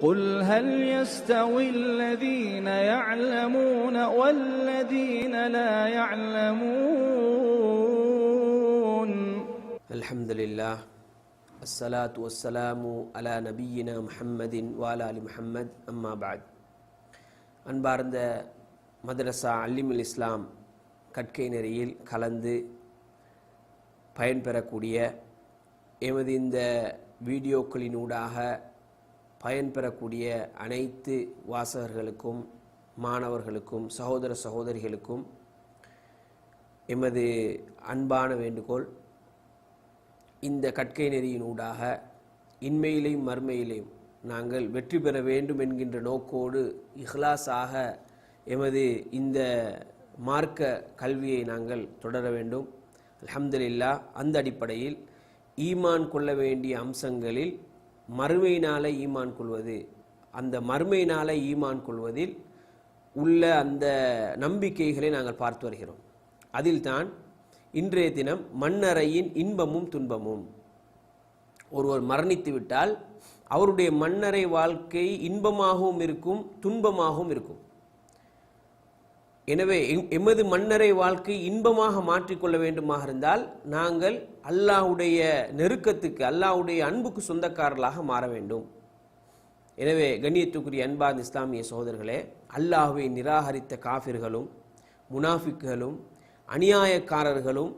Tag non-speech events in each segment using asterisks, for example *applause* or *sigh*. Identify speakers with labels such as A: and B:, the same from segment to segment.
A: قل هل يستوي الذين يعلمون والذين لا يعلمون
B: الحمد لله الصلاة والسلام على نبينا محمد وعلى آل محمد أما بعد அன்பார்ந்த மதரசா அல்லிமுல் இஸ்லாம் கற்கை நெறியில் கலந்து பயன்பெறக்கூடிய எமது இந்த வீடியோக்களினூடாக பயன்பெறக்கூடிய அனைத்து வாசகர்களுக்கும் மாணவர்களுக்கும் சகோதர சகோதரிகளுக்கும் எமது அன்பான வேண்டுகோள் இந்த கற்கை நெறியினூடாக இன்மையிலையும் மறுமையிலையும் நாங்கள் வெற்றி பெற வேண்டும் என்கின்ற நோக்கோடு இஹ்லாஸாக எமது இந்த மார்க்க கல்வியை நாங்கள் தொடர வேண்டும். அலமதுல்லா அந்த அடிப்படையில் ஈமான் கொள்ள வேண்டிய அம்சங்களில் மறுமையினால ஈமான் கொள்வது. அந்த மறுமையினால ஈமான் கொள்வதில் உள்ள அந்த நம்பிக்கைகளை நாங்கள் பார்த்து வருகிறோம். அதில்தான் இன்றைய தினம் மண்ணறையின் இன்பமும் துன்பமும். ஒருவர் மரணித்து விட்டால் அவருடைய மண்ணறை வாழ்க்கை இன்பமாகவும் இருக்கும் துன்பமாகவும் இருக்கும். எனவே எமது மன்னரை வாழ்க்கை இன்பமாக மாற்றிக்கொள்ள வேண்டுமாக இருந்தால் நாங்கள் அல்லாஹுடைய நெருக்கத்துக்கு அல்லாஹுடைய அன்புக்கு சொந்தக்காரர்களாக மாற வேண்டும். எனவே கண்ணியத்துக்குரிய அன்பார்ந்த இஸ்லாமிய சகோதரர்களே அல்லாஹுவை நிராகரித்த காஃபிர்களும் முனாஃபிக்குகளும் அநியாயக்காரர்களும்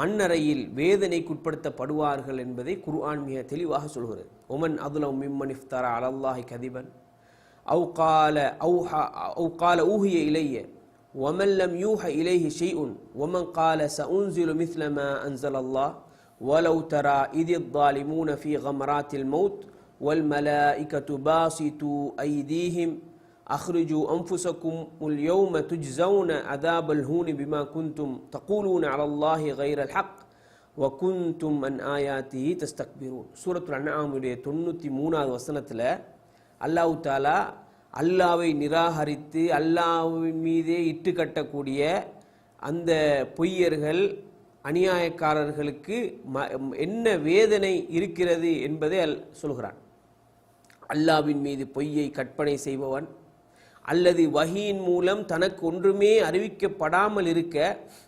B: மண்ணறையில் வேதனைக்குட்படுத்தப்படுவார்கள் என்பதை குர்ஆன் மிக தெளிவாக சொல்கிறது. உமன் அதுலவ் மிம்மன் இஃப்தாரா அலல்லாஹி கதிபன் அவுகால அவுஹா அவுகால ஊகிய இளைய ومن لم يوحى إليه شيء ومن قال سأنزل مثل ما أنزل الله ولو ترى إذ الظالمون في غمرات الموت والملائكة باسطوا أيديهم أخرجوا أنفسكم اليوم تجزون عذاب الهون بما كنتم تقولون على الله غير الحق وكنتم عن آياته تستكبرون سورة الأنعام தொண்ணூற்றி மூணாவது வசனத்தில் அல்லாஹ் தாலா அல்லாவை நிராகரித்து அல்லாவின் மீதே இட்டு கட்டக்கூடிய அந்த பொய்யர்கள் அநியாயக்காரர்களுக்கு ம- என்ன வேதனை இருக்கிறது என்பதை அல் சொல்கிறான். அல்லாவின் மீது பொய்யை கற்பனை செய்பவன் அல்லது வகியின் மூலம் தனக்கு ஒன்றுமே அறிவிக்கப்படாமல் இருக்க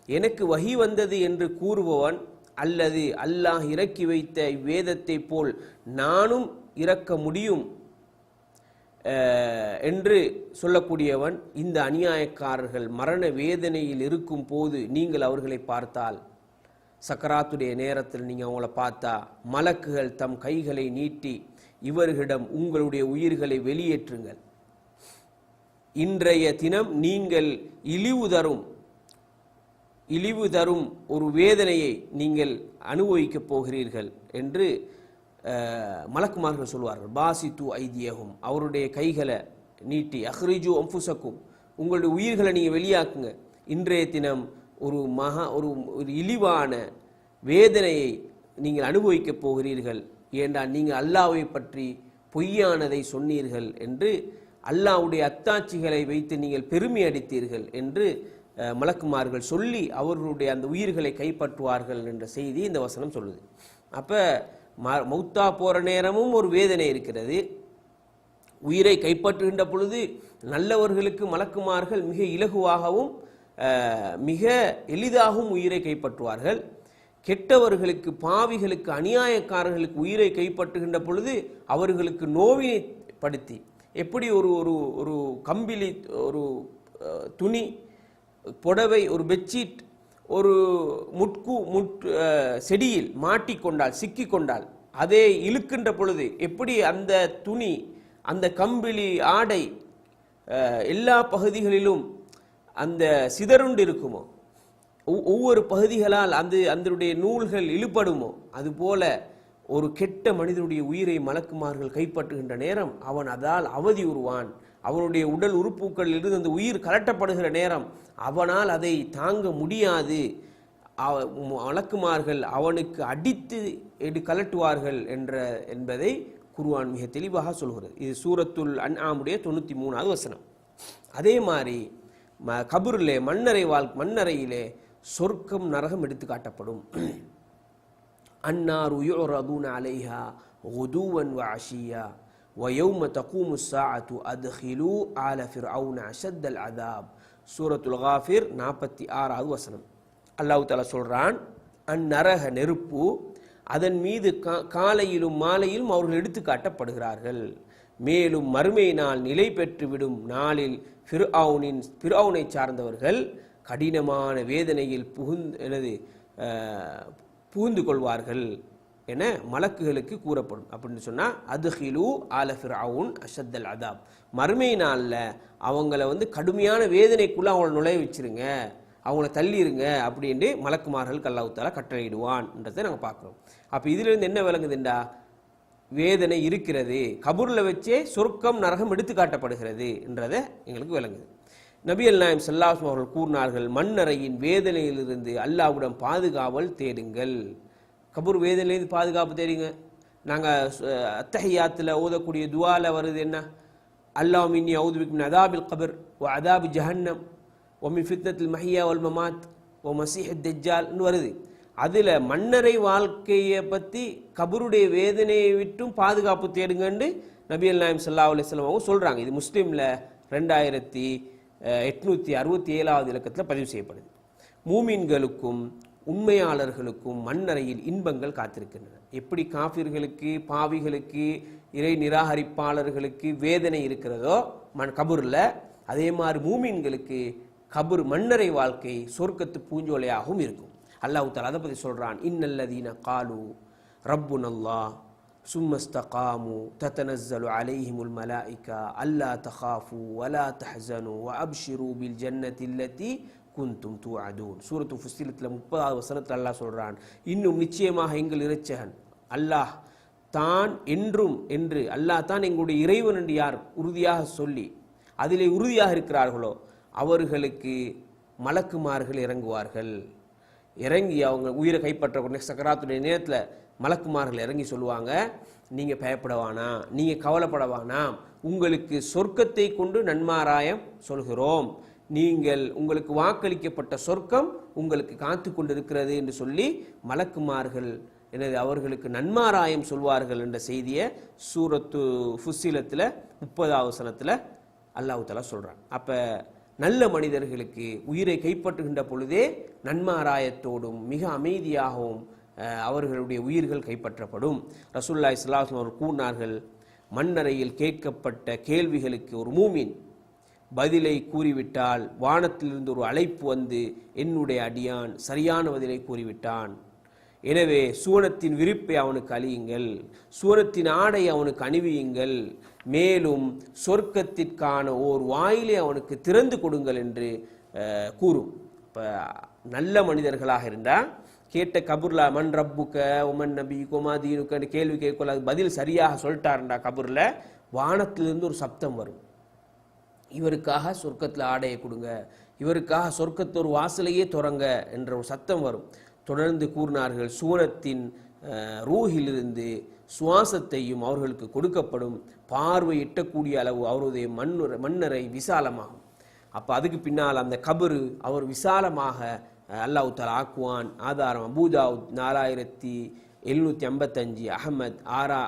B: எனக்கு வகி வந்தது என்று கூறுபவன் அல்லது அல்லாஹ் இறக்கி வைத்த இவ்வேதத்தை போல் நானும் இறக்க முடியும் என்று சொல்லக்கூடியவன் இந்த அநியாயக்காரர்கள் மரண வேதனையில் இருக்கும் போது நீங்கள் அவர்களை பார்த்தால் சக்கராத்துடைய நேரத்தில் நீங்கள் அவங்கள பார்த்தா மலக்குகள் தம் கைகளை நீட்டி இவர்களிடம் உங்களுடைய உயிர்களை வெளியேற்றுங்கள். இன்றைய தினம் நீங்கள் இழிவு தரும் இழிவு தரும் ஒரு வேதனையை நீங்கள் அனுபவிக்கப் போகிறீர்கள் என்று மலக்குமார்கள் சொல்வார்கள் பாசி து ஐதியகும் அவருடைய கைகளை நீட்டி அஹ்ரிஜு அம்புசக்கும் உங்களுடைய உயிர்களை நீங்கள் வெளியாக்குங்க. இன்றைய தினம் ஒரு மகா ஒரு ஒரு இழிவான வேதனையை நீங்கள் அனுபவிக்கப் போகிறீர்கள். ஏண்டா நீங்கள் அல்லாவை பற்றி பொய்யானதை சொன்னீர்கள் என்று அல்லாஹ்வுடைய அத்தாட்சிகளை வைத்து நீங்கள் பெருமை அடித்தீர்கள் என்று மலக்குமார்கள் சொல்லி அவர்களுடைய அந்த உயிர்களை கைப்பற்றுவார்கள் என்ற செய்தி இந்த வசனம் சொல்லுது. அப்போ மௌத்தா போகிற நேரமும் ஒரு வேதனை இருக்கிறது. உயிரை கைப்பற்றுகின்ற பொழுது நல்லவர்களுக்கு மலக்குமார்கள் மிக இலகுவாகவும் மிக எளிதாகவும் உயிரை கைப்பற்றுவார்கள். கெட்டவர்களுக்கு பாவிகளுக்கு அநியாயக்காரர்களுக்கு உயிரை கைப்பற்றுகின்ற பொழுது அவர்களுக்கு நோவினை படுத்தி எப்படி ஒரு ஒரு ஒரு கம்பிலி ஒரு துணி புடவை ஒரு பெட்ஷீட் ஒரு முட்கு முட் செடியில் மாட்டிக்கொண்டால் சிக்கிக்கொண்டால் அதே இழுக்கின்ற பொழுது எப்படி அந்த துணி அந்த கம்பிளி ஆடை எல்லா பகுதிகளிலும் அந்த சிதறுண்டு இருக்குமோ? ஒவ்வொரு பகுதிகளால் அந்த அதனுடைய நூல்கள் இழுபடுமோ? அதுபோல ஒரு கெட்ட மனிதனுடைய உயிரை மலக்குமார்கள் கைப்பற்றுகின்ற நேரம் அவன் அதால் அவதி உருவான். அவனுடைய உடல் உறுப்புகளில் இருந்து அந்த உயிர் கலட்டப்படுகிற நேரம் அவனால் அதை தாங்க முடியாது அவ- மலக்குமார்கள் அவனுக்கு அடித்து எடு கலட்டுவார்கள் என்ற என்பதை குர்ஆன் மிக தெளிவாக சொல்கிறது இது சூரத்துல் அன்ஆமுடைய தொண்ணூற்றி மூணாவது வசனம் அதே மாதிரி ம கபூரிலே மண்ணறை வாழ் மண்ணறையிலே சொர்க்கம் நரகம் எடுத்து காட்டப்படும் அன்னார் யுரதுன அலைஹா குதுவன் வ அஷியா وَيَوْمَ تَقُومُ السَّاعَةُ أَدْخِلُوا آلَ فِرْعَوْنَ أَشَدَّ الْعَذَابِ சூரத்துல் காஃபிர் நாற்பத்தி ஆறாவது வசனம். அல்லாஹு தாலா சொல்கிறான் அந்நரக நெருப்பு அதன் மீது கா- காலையிலும் மாலையிலும் அவர்கள் எடுத்து காட்டப்படுகிறார்கள். மேலும் மறுமை நாள் நிலை பெற்றுவிடும் நாளில் ஃபிர்அவுனின் ஃபிர்அவுனை சார்ந்தவர்கள் கடினமான வேதனையில் புகுந்து எனது புகுந்து கொள்வார்கள். என மலக்குகளுக்கு கூறப்படும். அப்படின்னு சொன்னால் அது ஹிலு ஆல அஷத் அஷத்தல் அதாப். மறுமை நாளில் அவங்கள வந்து கடுமையான வேதனைக்குள்ளே அவங்கள நுழைய வச்சிருங்க. அவங்கள தள்ளிடுங்க அப்படின்ட்டு மலக்குமார்களுக்கு கல்லாவுத்தால கட்டளையிடுவான்ன்றதை நாங்கள் பார்க்குறோம் அப்போ இதிலிருந்து என்ன விளங்குதுண்டா? வேதனை இருக்கிறது. கபூரில் வச்சே சொர்க்கம் நரகம் எடுத்து காட்டப்படுகிறது என்றதை எங்களுக்கு விளங்குது. நபி அல் நாயம் சல்லாஹ் அவர்கள் கூறினார்கள் மண்ணறையின் வேதனையிலிருந்து அல்லாஹ்விடம் பாதுகாவல் தேடுங்கள். கபூர் வேதனையிலேருந்து பாதுகாப்பு தெரியுங்க நாங்கள் அத்தஹியாத்தில் ஓதக்கூடிய துவால வருது என்ன? அல்லாஹ் மின்னி அவுதுபிக்கும் அதாபில் கபர் ஓ அதாபு ஜஹன்னம் ஒமி ஃபித்னத்தில் மஹியா ஒல் மமாத் ஓ மசீஹ் தெஜால்னு வருது. அதில் மன்னரை வாழ்க்கையை பற்றி கபருடைய வேதனையை விட்டும் பாதுகாப்பு தேடுங்கன்னு நபி அல் நாயம் சல்லா அலிஸ்லாம் அவங்க சொல்கிறாங்க இது முஸ்லீமில் ரெண்டாயிரத்தி எட்நூற்றி அறுபத்தி ஏழாவது இலக்கத்தில் பதிவு செய்யப்படுது. மூமின்களுக்கும் உண்மையாளர்களுக்கும் மண்ணறையில் இன்பங்கள் காத்திருக்கின்றன. எப்படி காஃபிர்களுக்கு பாவிகளுக்கு இறை நிராகரிப்பாளர்களுக்கு வேதனை இருக்கிறதோ மண் கபூரில் அதே மாதிரி மூமீன்களுக்கு கபூர் மண்ணறை வாழ்க்கை சொர்க்கத்து பூஞ்சோலையாகவும் இருக்கும். அல்லாஹ் தாலா அதை பற்றி சொல்கிறான் இன்னல்லதீன காலு ரப்பு நல்லா சும்மஸ்தகாமு தத்தனஸ்ஸலு அலைஹிமுல் மலாயிகா அல்லா தஹாஃபு வலா தஹசனு வ அப்ஷிரு பில் குந்தும் தூ தூஅதூன் சூரத்து ஃபுஸ்திலத்தில் முப்பதாவது வசனத்தில் அல்லாஹ் சொல்கிறான் இன்னும் நிச்சயமாக எங்கள் இறைச்சகன் அல்லாஹ் தான் என்றும் என்று அல்லாஹ் தான் எங்களுடைய இறைவன் என்று யார் உறுதியாக சொல்லி அதிலே உறுதியாக இருக்கிறார்களோ அவர்களுக்கு மலக்குமார்கள் இறங்குவார்கள். இறங்கி அவங்க உயிரை கைப்பற்ற சக்கராத்துடைய நேரத்தில் மலக்குமார்கள் இறங்கி சொல்லுவாங்க நீங்கள் பயப்படவானா நீங்கள் கவலைப்படவானா உங்களுக்கு சொர்க்கத்தை கொண்டு நன்மாராயம் சொல்கிறோம். நீங்கள் உங்களுக்கு வாக்களிக்கப்பட்ட சொர்க்கம் உங்களுக்கு காத்து கொண்டிருக்கிறது என்று சொல்லி மலக்குமார்கள் எனது அவர்களுக்கு நன்மாராயம் சொல்வார்கள் என்ற செய்தியை சூரத்து ஃபுசிலத்தில் முப்பதாவது வசனத்தில் அல்லாஹ் சொல்கிறான் அப்போ நல்ல மனிதர்களுக்கு உயிரை கைப்பற்றுகின்ற பொழுதே நன்மாராயத்தோடும் மிக அமைதியாகவும் அவர்களுடைய உயிர்கள் கைப்பற்றப்படும். ரசூலுல்லாஹி ஸல்லல்லாஹு அவர் கூறினார்கள் மண்ணறையில் கேட்கப்பட்ட கேள்விகளுக்கு ஒரு மூமின் பதிலை கூறிவிட்டால் வானத்திலிருந்து ஒரு அழைப்பு வந்து என்னுடைய அடியான் சரியான பதிலை கூறிவிட்டான். எனவே சூனத்தின் விரிப்பை அவனுக்கு அழியுங்கள். சுவனத்தின் ஆடை அவனுக்கு அணிவியுங்கள். மேலும் சொர்க்கத்திற்கான ஓர் வாயிலை அவனுக்கு திறந்து கொடுங்கள் என்று கூறும். இப்போ நல்ல மனிதர்களாக இருந்தால் கேட்ட கபூர்ல மன் ரப்புக்க உமன் நபி குமாதீனுக்கன்னு கேள்வி கேட்கல அது பதில் சரியாக சொல்லிட்டாருண்டா கபூரில். வானத்திலிருந்து ஒரு சப்தம் வரும். இவருக்காக சொர்க்கத்தில் ஆடையை கொடுங்க. இவருக்காக சொர்க்கத்து ஒரு வாசலையே துறங்க என்ற ஒரு சத்தம் வரும். தொடர்ந்து கூறினார்கள் சூரத்தின் ரூஹிலிருந்து சுவாசத்தையும் அவர்களுக்கு கொடுக்கப்படும். பார்வை எட்டக்கூடிய அளவு அவருடைய மண்ணுரை மண்ணறை விசாலமாகும். அப்போ அதுக்கு பின்னால் அந்த கபரு அவர் விசாலமாக அஹ், அல்லாஹ் ஆக்குவான். ஆதாரம் அபூதாவுத் நாலாயிரத்தி எழுநூற்றி ஐம்பத்தஞ்சு அகமத் ஆறா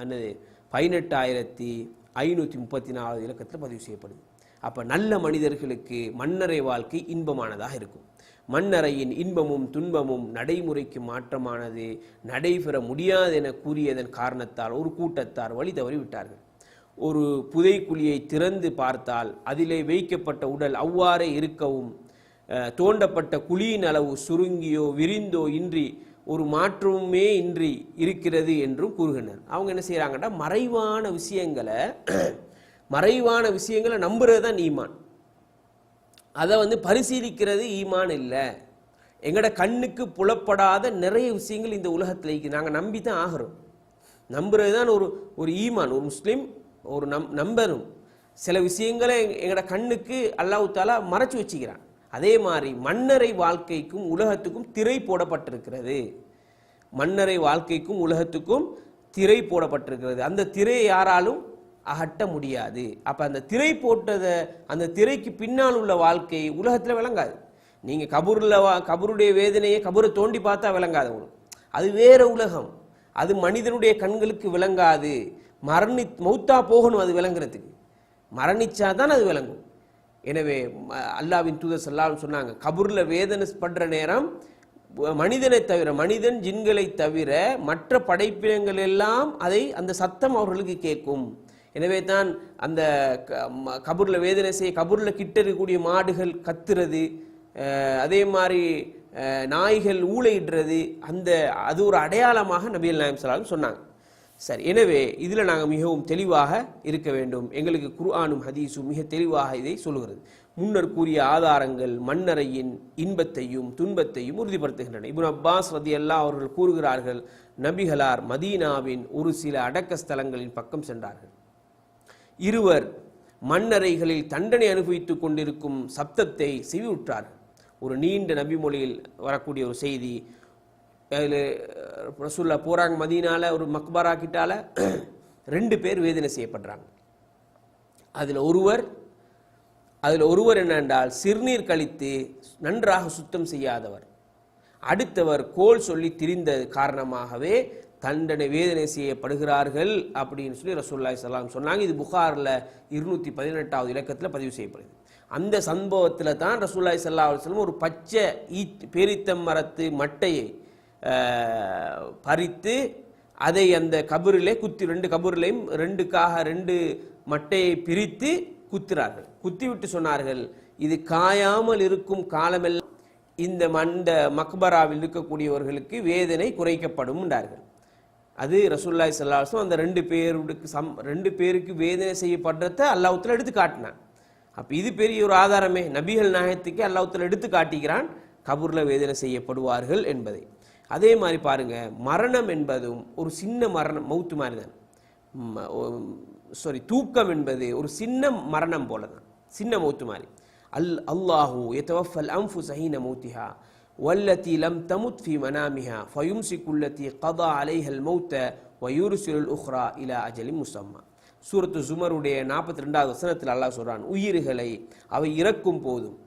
B: என்னது பதினெட்டாயிரத்தி ஐநூற்றி முப்பத்தி நாலு இலக்கத்தில் பதிவு செய்யப்படுது. அப்போ நல்ல மனிதர்களுக்கு மன்னரை வாழ்க்கை இன்பமானதாக இருக்கும். மன்னரையின் இன்பமும் துன்பமும் நடைமுறைக்கு மாற்றமானது நடைபெற முடியாது என கூறியதன் காரணத்தால் ஒரு கூட்டத்தார் வழி தவறி விட்டார்கள். ஒரு புதைக்குழியை திறந்து பார்த்தால் அதிலே வைக்கப்பட்ட உடல் அவ்வாறே இருக்கவும் தோண்டப்பட்ட குழியின் அளவு சுருங்கியோ விரிந்தோ இன்றி ஒரு மாற்றமுமே இன்றி இருக்கிறது என்றும் கூறுகின்றனர். அவங்க என்ன செய்கிறாங்கன்னா மறைவான விஷயங்களை மறைவான விஷயங்களை நம்புறது தான் ஈமான். அதை வந்து பரிசீலிக்கிறது ஈமான் இல்லை. எங்கட கண்ணுக்கு புலப்படாத நிறைய விஷயங்கள் இந்த உலகத்தில் இருக்குது நாங்கள் நம்பி தான் ஆகிறோம். நம்புறது தான் ஒரு ஒரு ஈமான். ஒரு முஸ்லீம் ஒரு நம் நம்பரும் சில விஷயங்களை எங்களோட கண்ணுக்கு அல்லாஹ் தாலா மறைச்சு வச்சுக்கிறான். அதே மாதிரி மன்னரை வாழ்க்கைக்கும் உலகத்துக்கும் திரை போடப்பட்டிருக்கிறது. மன்னரை வாழ்க்கைக்கும் உலகத்துக்கும் திரை போடப்பட்டிருக்கிறது. அந்த திரையை யாராலும் அகட்ட முடியாது. அப்போ அந்த திரை போட்டதை அந்த திரைக்கு பின்னால் உள்ள வாழ்க்கை உலகத்தில் விளங்காது. நீங்கள் கபூரில் வா கபருடைய வேதனையை கபரை தோண்டி பார்த்தா விளங்காது உங்களுக்கு. அது வேற உலகம். அது மனிதனுடைய கண்களுக்கு விளங்காது. மரணி மௌத்தா போகணும் அது விளங்குறதுக்கு. மரணிச்சா தான் அது விளங்கும். எனவே அல்லாவின் தூதர் சொல்லாலும் சொன்னாங்க கபூரில் வேதனை படுற நேரம் மனிதனை தவிர மனிதன் ஜின்களை தவிர மற்ற படைப்பினங்கள் எல்லாம் அதை அந்த சத்தம் அவர்களுக்கு கேட்கும். எனவே தான் அந்த க- ம- வேதனை செய்ய கபூரில் கிட்ட இருக்கக்கூடிய மாடுகள் கத்துறது அதே மாதிரி நாய்கள் ஊழையிடுறது அந்த அது ஒரு அடையாளமாக நபிகள் நாயம் சலாலும் சொன்னாங்க. சரி எனவே இதில் நாங்கள் மிகவும் தெளிவாக இருக்க வேண்டும். எங்களுக்கு குர்ஆனும் ஹதீஸும் மிக தெளிவாக இதை சொல்லுகிறது. முன்னர் கூறிய ஆதாரங்கள் மன்னரையின் இன்பத்தையும் துன்பத்தையும் உறுதிப்படுத்துகின்றன. இபுன் அப்பாஸ் ரதியல்லாஹ் அவர்கள் கூறுகிறார்கள் நபிகளார் மதீனாவின் ஒரு சில அடக்க ஸ்தலங்களின் பக்கம் சென்றார்கள். இருவர் மண்ணறைகளில் தண்டனை அனுபவித்துக் கொண்டிருக்கும் சப்தத்தை செவியுற்றார் ஒரு நீண்ட நபி மொழியில் வரக்கூடிய ஒரு செய்தி. அதில் ரசூல்லா போறாங்க மதியினால ஒரு மக்பரா கிட்டால *clears throat* ரெண்டு பேர் வேதனை செய்யப்படுறாங்க. அதில் ஒருவர் அதில் ஒருவர் என்னென்றால் சிறுநீர் கழித்து நன்றாக சுத்தம் செய்யாதவர். அடுத்தவர் கோல் சொல்லி திரிந்த காரணமாகவே தண்டனை வேதனை செய்யப்படுகிறார்கள் அப்படின்னு சொல்லி ரசூல்லாய் சலாம் சொன்னாங்க. இது புகாரில் இருநூற்றி பதினெட்டாவது இலக்கத்தில் பதிவு செய்யப்படுது. அந்த சம்பவத்தில் தான் ரசூல்லாய் சல்லா அலுவலம் ஒரு பச்சை ஈத் பேரித்தம் மரத்து மட்டையை பறித்து அதை அந்த கபூரிலே குத்தி ரெண்டு கபரிலையும் ரெண்டுக்காக ரெண்டு மட்டையை பிரித்து குத்துறார்கள். குத்திவிட்டு சொன்னார்கள் இது காயாமல் இருக்கும் காலமெல்லாம் இந்த மண்ட மக்பராவில் இருக்கக்கூடியவர்களுக்கு வேதனை குறைக்கப்படும் என்றார்கள். அது ரசூல்லாய் சல்லாஹம் அந்த ரெண்டு பேருக்கு சம் ரெண்டு பேருக்கு வேதனை செய்யப்படுறத அல்லாஹ்வுத்தாலா எடுத்து காட்டினான். அப்போ இது பெரிய ஒரு ஆதாரமே. நபிகள் நாயகத்துக்கு அல்லாஹ்வுத்தாலா எடுத்து காட்டுகிறான் கபூரில் வேதனை செய்யப்படுவார்கள் என்பதை. அதே மாதிரி பாருங்க மரணம் என்பதும் ஒரு சின்ன மரணம் மௌத்து மாதிரி தான் சாரி தூக்கம் என்பது ஒரு சின்ன மரணம் போல தான் சின்ன மௌத்து மாதிரி. அல் அல்லாஹூ எத்தவஃபல் அம்ஃபு சஹீன மௌத்திஹா. والتي لم تمت في منامها فيمسك التي قضى عليها الموت ويرسل الأخرى إلى أجل مسمى சூரத்து ஜுமருடைய நாற்பத்தி ரெண்டாவது வசனத்தில் அல்லாஹ் சொல்றான் உயிர்களை அவை இறக்கும் போதும்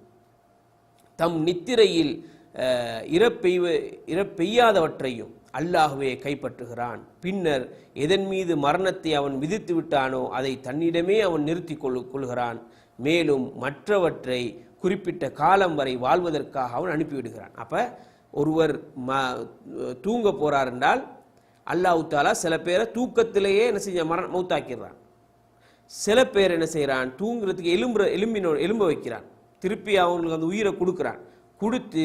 B: தம் நித்திரையில் அஹ், இறப்பெய்வ இறப்பெய்யாதவற்றையும் அல்லாஹ்வே கைப்பற்றுகிறான் பின்னர் எதன் மீது மரணத்தை அவன் விதித்து விட்டானோ அதை தன்னிடமே அவன் நிறுத்தி கொள்ளு கொள்கிறான் மேலும் மற்றவற்றை குறிப்பிட்ட காலம் வரை வாழ்வதற்காக அவன் அனுப்பிவிடுகிறான். அப்போ ஒருவர் ம தூங்க போகிறார் என்றால் அல்லாஹ் தாலா சில பேரை தூக்கத்திலேயே என்ன செஞ்ச மரண மௌத்தாக்கிடுறான். சில பேர் என்ன செய்கிறான் தூங்குறதுக்கு எலும்புற எலும்பினோ எலும்ப வைக்கிறான். திருப்பி அவங்களுக்கு அந்த உயிரை கொடுக்குறான். கொடுத்து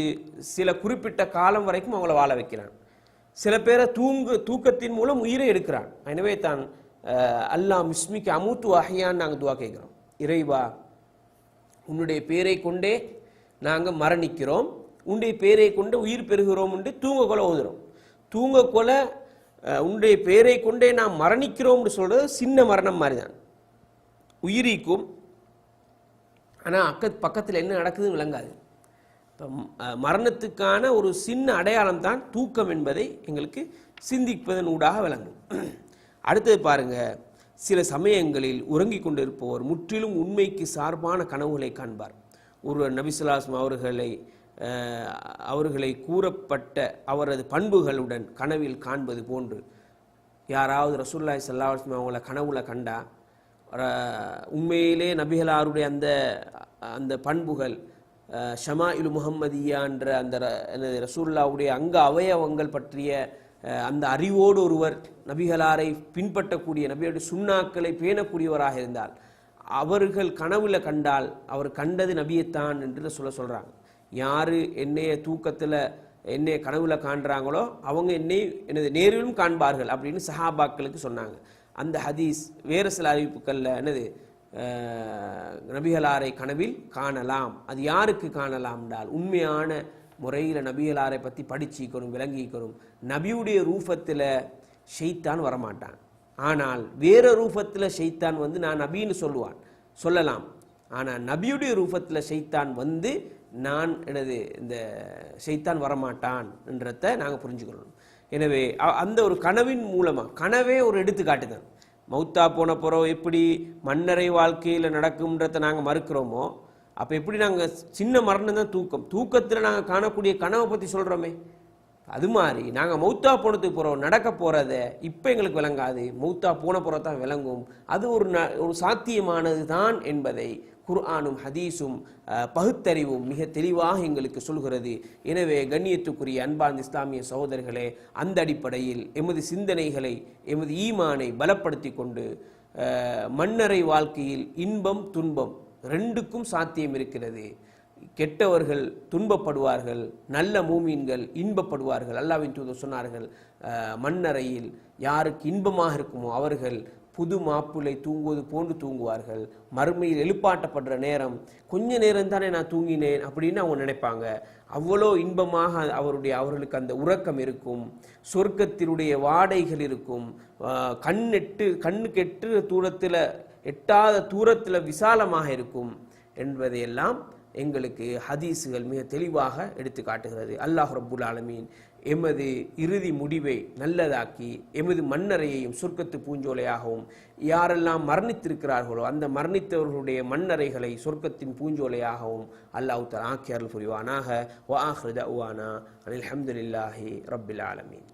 B: சில குறிப்பிட்ட காலம் வரைக்கும் அவங்கள வாழ வைக்கிறான். சில பேரை தூங்கு தூக்கத்தின் மூலம் உயிரை எடுக்கிறான். எனவே தான் அல்லாஹ் மிஸ்மிக்கு அமுத்து அஹியான்னு நாங்கள் துவா கேட்குறோம். இறைவா உன்னுடைய பேரை கொண்டே நாங்கள் மரணிக்கிறோம். உன்னுடைய பேரை கொண்டு உயிர் பெறுகிறோம் என்று தூங்க கொலை ஓதுறோம் தூங்க கொலை உன்னுடைய பேரை கொண்டே நாம் மரணிக்கிறோம்னு சொல்றது சின்ன மரணம் மாதிரி தான் உயிரிக்கும். ஆனால் அக்க பக்கத்தில் என்ன நடக்குதுன்னு விளங்காது. இப்போ மரணத்துக்கான ஒரு சின்ன அடையாளம் தான் தூக்கம் என்பதை எங்களுக்கு சிந்திப்பதன் ஊடாக விளங்கும். அடுத்தது பாருங்கள் சில சமயங்களில் உறங்கிக் கொண்டிருப்பவர் முற்றிலும் உண்மைக்கு சார்பான கனவுகளை காண்பார். ஒரு நபிசுல்லாஸ்ம் அவர்களை அவர்களை கூறப்பட்ட அவரது பண்புகளுடன் கனவில் காண்பது போன்று. யாராவது ரசூல்லாய் சல்லாஸ்மி அவங்கள கனவுல கண்டா உண்மையிலே நபிகளாருடைய அந்த அந்த பண்புகள் ஷமா ஷமாயிலு முகம்மதியான்ற அந்த ர- ரசூல்லாவுடைய அங்க அவயவங்கள் பற்றிய அந்த அறிவோடு ஒருவர் நபிகளாரை பின்பற்றக்கூடிய நபியுடைய சுண்ணாக்களை பேணக்கூடியவராக இருந்தால் அவர்கள் கனவுல கண்டால் அவர் கண்டது நபியைத்தான் என்று சொல்ல சொல்கிறாங்க யார் என்னைய தூக்கத்தில் என்னை கனவுல காண்றாங்களோ அவங்க என்னை எனது நேரிலும் காண்பார்கள் அப்படின்னு சஹாபாக்களுக்கு சொன்னாங்க. அந்த ஹதீஸ் வேறு சில அறிவிப்புகளில் என்னது நபிகளாரை கனவில் காணலாம். அது யாருக்கு காணலாம் என்றால் உண்மையான முறையில் நபிகளாரை பற்றி படிச்சிக்கணும் விளங்கிக்கணும். நபியுடைய ரூபத்தில் ஷெய்தான் வரமாட்டான். ஆனால் வேறு ரூபத்தில் ஷெய்தான் வந்து நான் நபின்னு சொல்லுவான். சொல்லலாம். ஆனால் நபியுடைய ரூபத்தில் ஷெய்தான் வந்து நான் எனது இந்த ஷெய்தான் வரமாட்டான் என்றதை நாங்கள் புரிஞ்சுக்கணும். எனவே அ- அந்த ஒரு கனவின் மூலமாக கனவே ஒரு எடுத்துக்காட்டு தான். மௌத்தா போன பிறகு எப்படி மன்னரை வாழ்க்கையில் நடக்கும்ன்றதை நாங்கள் மறுக்கிறோமோ அப்போ எப்படி நாங்கள் சின்ன மரணம் தான் தூக்கம். தூக்கத்தில் நாங்கள் காணக்கூடிய கனவை பற்றி சொல்கிறோமே அது மாதிரி நாங்கள் மௌத்தா போனதுக்கு போகிறோம் நடக்க போகிறத இப்போ எங்களுக்கு விளங்காது. மௌத்தா போன போகிற தான் விளங்கும். அது ஒரு ந ஒரு சாத்தியமானது தான் என்பதை குர்ஆனும் ஹதீஸும் பகுத்தறிவும் மிக தெளிவாக எங்களுக்கு சொல்கிறது. எனவே கண்ணியத்துக்குரிய அன்பார்ந்த இஸ்லாமிய சகோதரர்களே அந்த அடிப்படையில் எமது சிந்தனைகளை எமது ஈமானை பலப்படுத்தி கொண்டு மன்னரை மண்ணறை வாழ்க்கையில் இன்பம் துன்பம் ரெண்டுக்கும் சாத்தியம் இருக்கிறது. கெட்டவர்கள் துன்பப்படுவார்கள் நல்ல மூமீன்கள் இன்பப்படுவார்கள். அல்லாவின் தூதர் சொன்னார்கள் மண்ணறையில் யாருக்கு இன்பமாக இருக்குமோ அவர்கள் புது மாப்பிள்ளை தூங்குவது போன்று தூங்குவார்கள். மறுமையில் எழுப்பாட்டப்படுற நேரம் கொஞ்ச நேரம் தானே நான் தூங்கினேன் அப்படின்னு அவங்க நினைப்பாங்க. அவ்வளோ இன்பமாக அவருடைய அவர்களுக்கு அந்த உறக்கம் இருக்கும். சொர்க்கத்தினுடைய வாடைகள் இருக்கும். கண்ணெட்டு கண்ணு கெட்டு தூரத்தில் எட்டாத தூரத்தில் விசாலமாக இருக்கும் என்பதையெல்லாம் எங்களுக்கு ஹதீஸுகள் மிக தெளிவாக எடுத்து காட்டுகிறது. அல்லாஹ் ரப்புல் ஆலமீன் எமது இறுதி முடிவை நல்லதாக்கி எமது மண்ணறையையும் சொர்க்கத்து பூஞ்சோலையாகவும் யாரெல்லாம் மரணித்திருக்கிறார்களோ அந்த மரணித்தவர்களுடைய மண்ணறைகளை சொர்க்கத்தின் பூஞ்சோலையாகவும் அல்லாஹ் தர் ஆக்கியார்கள் புரிவானாக. வ ஆஹிரு உவானா அனில் ஹம்துலில்லாஹி ரப்பில் ஆலமீன்.